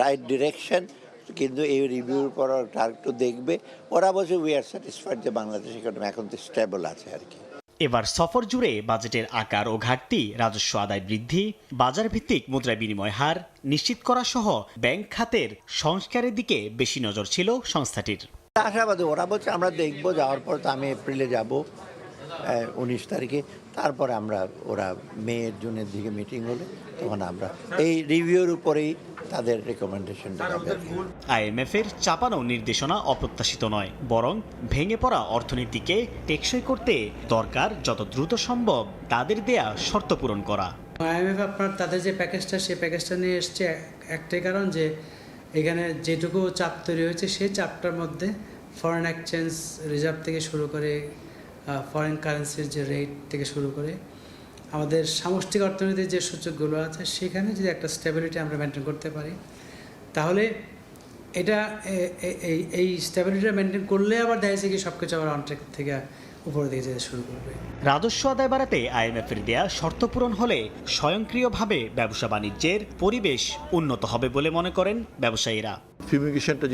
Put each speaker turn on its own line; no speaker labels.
Right direction কিন্তু এই রিভিউর পর একটু দেখবে। ওরা বলছে উই আর স্যাটিসফাইড যে বাংলাদেশ ইকোনমি এখন তো স্টেবল আছে আর কি।
এবার সফর জুড়ে বাজেটের আকার ও ঘাটতি রাজস্ব আদায় বৃদ্ধি বাজার ভিত্তিক মুদ্রা বিনিময় হার নিশ্চিত করা সহ ব্যাংক খাতের সংস্কারের দিকে বেশি নজর ছিল সংস্থাটির।
আশাবাদী ওরা বলছে আমরা দেখব যাওয়ার পর তো আমি এপ্রিলে যাব উনিশ তারিখে। তারপরে আমরা ওরা মে জুনের দিকে মিটিং হলে তখন আমরা এই রিভিউর উপরেই তাদের রেকমেন্ডেশনটা হবে আর কি।
আইএমএফ এর চাপানো নির্দেশনা অপ্রত্যাশিত নয় বরং ভেঙে পড়া অর্থনীতিকে টেকসই করতে দরকার যত দ্রুত সম্ভব তাদের দেয়া শর্ত পূরণ করা
আইএমএফ আপনার তাদের যে প্যাকেজটা সেই প্যাকেজটা নিয়ে এসছে একটাই কারণ যে এখানে যেটুকু চাপ তৈরি হয়েছে সেই চাপটার মধ্যে ফরেন এক্সচেঞ্জ রিজার্ভ থেকে শুরু করে ফরেন কারেন্সির যে রেট থেকে শুরু করে আমাদের সামষ্টিক অর্থনীতির যে সূচকগুলো আছে সেখানে যদি একটা স্টেবিলিটি আমরা মেনটেন করতে পারি তাহলে এটা এই এই স্টেবিলিটিটা মেনটেন করলে আবার দেখা যাচ্ছে কি সব কিছু আবার অনট্রেক থেকে উপরে দিকে যেতে শুরু করবে।
রাজস্ব আদায় বাড়াতে আইএমএফ এর দেয়া শর্ত পূরণ হলে স্বয়ংক্রিয়ভাবে ব্যবসা বাণিজ্যের পরিবেশ উন্নত হবে বলে মনে করেন ব্যবসায়ীরা।
ফিউমিগেশনটা